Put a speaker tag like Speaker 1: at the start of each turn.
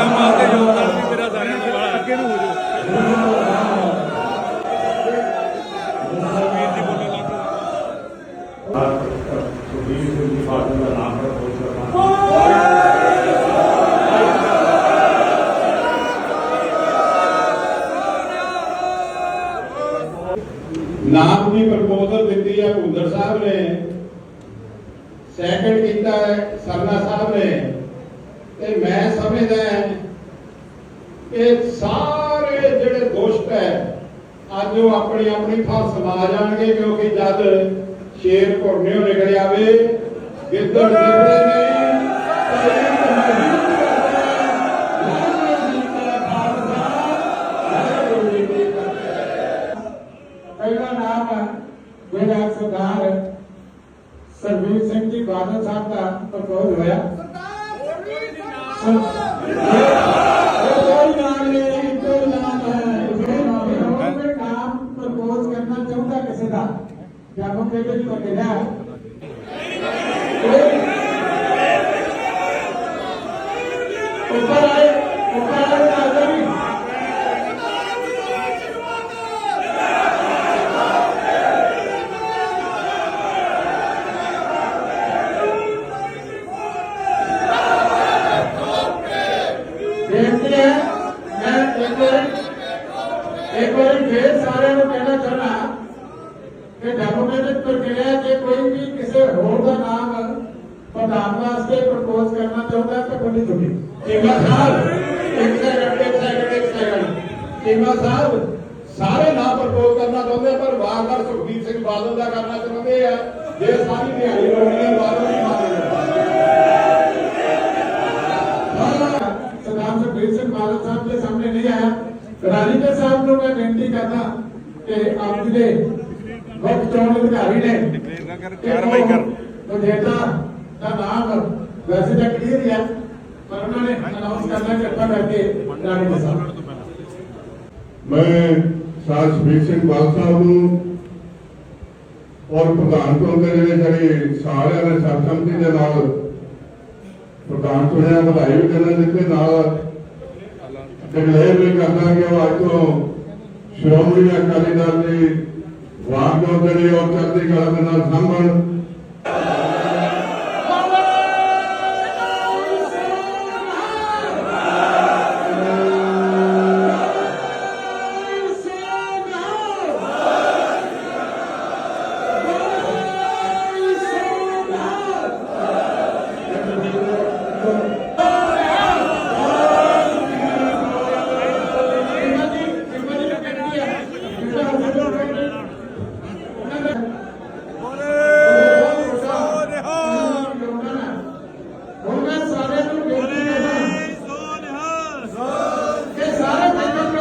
Speaker 1: ਕੰਮ ਵਾਸਤੇ ਯੋਗਦਾਨ ਵੀ ਮੇਰਾ ਸਾਰਿਆਂ ਤੋਂ ਬੜਾ
Speaker 2: ਅੱਗੇ ਨੂੰ ਹੋ ਜਾਓ ਸੁਖਬੀਰ ਜੀ ਬੋਲਣ ਲੱਗ ਪਏ ਸੁਖਬੀਰ ਸਿੰਘ ਦੀ ਫਾਦਰ ਦਾ ਨਾਮ ਹੈ ਬਹੁਤ ਕਰਨਾ
Speaker 3: ਨਾਮ ਦੀ ਪ੍ਰਪੋਜ਼ਲ ਦਿੱਤੀ ਹੈ ਭੁੰਦਰ ਸਾਹਿਬ ਨੇ ਸੈਕੰਡ ਕੀਤਾ ਹੈ ਸਰਨਾ ਸਾਹਿਬ ਨੇ ਤੇ ਮੈਂ ਸਮਝਦਾ ਹਾਂ ਕਿ ਸਾਰੇ ਜਿਹੜੇ ਦੋਸਤ ਹੈ, ਅੱਜ ਉਹ ਆਪਣੀ ਆਪਣੀ ਥਾਂ ਸਮਾ ਜਾਣਗੇ ਕਿਉਂਕਿ ਜਦ ਸ਼ੇਰ ਘੁਰਨਿਓ ਨਿਕਲ ਆਵੇ, ਗਿੱਦੜ ਨਿਕਲੇ ਨਹੀਂ, ਤਾਂ
Speaker 1: ਇਹ ਹੈ। ਪਹਿਲਾ ਨਾਮ ਜਿਹੜਾ ਸਰਦਾਰ ਸਰਬੀਰ ਸਿੰਘ ਜੀ ਬਾਦਲ ਸਾਹਿਬ ਦਾ ਪ੍ਰਪੋਜ਼ ਹੋਇਆ। ਸਰ- ਇਹ ਕੋਈ ਨਾਮ ਕਿਸੇ ਦਾ ਜਾਂ ਉੱਪਰ ਆਏ ਤਾਂ ਆਦਰ ਵੀ ਬੇਨਤੀ ਹੈ ਮੈਂ ਇੱਕ ਵਾਰੀ ਇੱਕ ਵਾਰੀ ਫੇਰ ਸਾਰਿਆਂ ਨੂੰ ਕਹਿਣਾ ਚਾਹਣਾ ਕਿ ਡੈਮੋਕ੍ਰੈਟਿਕ ਪ੍ਰਕਿਰਿਆ ਜੇ ਕੋਈ ਵੀ ਕਿਸੇ ਹੋਰ ਦਾ ਨਾਮ ਪ੍ਰਧਾਨ ਵਾਸਤੇ ਪ੍ਰਪੋਜ਼ ਕਰਨਾ ਚਾਹੁੰਦਾ ਤਾਂ ਬੜੀ ਚੁੱਕੀ।
Speaker 3: ਚੀਮਾ ਸਾਹਿਬ ਇੱਕ ਸੈਕਿੰਡ ਇੱਕ ਸੈਕਿੰਡ ਇੱਕ ਸੈਕਿੰਡ ਚੀਮਾ ਸਾਹਿਬ ਸਾਰੇ ਨਾਮ ਪ੍ਰਪੋਜ਼ ਕਰਨਾ ਚਾਹੁੰਦੇ ਪਰ ਵਾਰ-ਵਾਰ ਸੁਖਬੀਰ ਸਿੰਘ ਬਾਦਲ ਦਾ ਕਰਨਾ ਚਾਹੁੰਦੇ ਆ। ਜੇ ਸਾਰੀ ਦਿਹਾੜੀ ਲਾਉਣੀ ਬਾਦਲ ਨਹੀਂ
Speaker 1: ਰਾਜੀਦਰ ਸਾਹਿਬ ਨੂੰ ਮੈਂ ਬੇਨਤੀ ਕਰਦਾ ਕਿ ਆਪ ਜੀ ਦੇ ਮੁੱਖ ਚੋਣ ਅਧਿਕਾਰੀ ਨੇ ਕਾਰਵਾਈ ਕਰ ਵਿਜੇਤਾ ਦਾ ਨਾਮ ਵੈਸੇ ਤਾਂ ਕਲੀਅਰ ਹੀ ਪਰ ਉਹਨਾਂ ਨੇ ਅਨਾਉਂਸ ਕਰਨਾ ਕਿਰਪਾ ਕਰਕੇ ਰਾਜੀਦਰ ਸਾਹਿਬ।
Speaker 4: ਮੈਂ ਸਾਧ ਸੁਖਬੀਰ ਸਿੰਘ ਬਾਲ ਸਾਹਿਬ ਨੂੰ ਔਰ ਪ੍ਰਧਾਨ ਚੁਣਦੇ ਜਿਹੜੇ ਜਿਹੜੇ ਸਾਰਿਆਂ ਨੇ ਸਰਸਮਤੀ ਦੇ ਨਾਲ ਪ੍ਰਧਾਨ ਚੁਣਿਆ ਵਧਾਈ ਵੀ ਦੇਣਾ ਜਿੱਤੇ ਨਾਲ ਡਿਕਲੇਅਰ ਵੀ ਕਰਦਾ ਕਿ ਉਹ ਅੱਜ ਤੋਂ ਸ਼੍ਰੋਮਣੀ ਅਕਾਲੀ ਦਲ ਦੀ ਵਾਂਗੋ ਜਿਹੜੀ ਉਹ ਚੜ੍ਹਦੀ ਕਲਾ ਦੇ ਨਾਲ ਸਾਂਭਣ।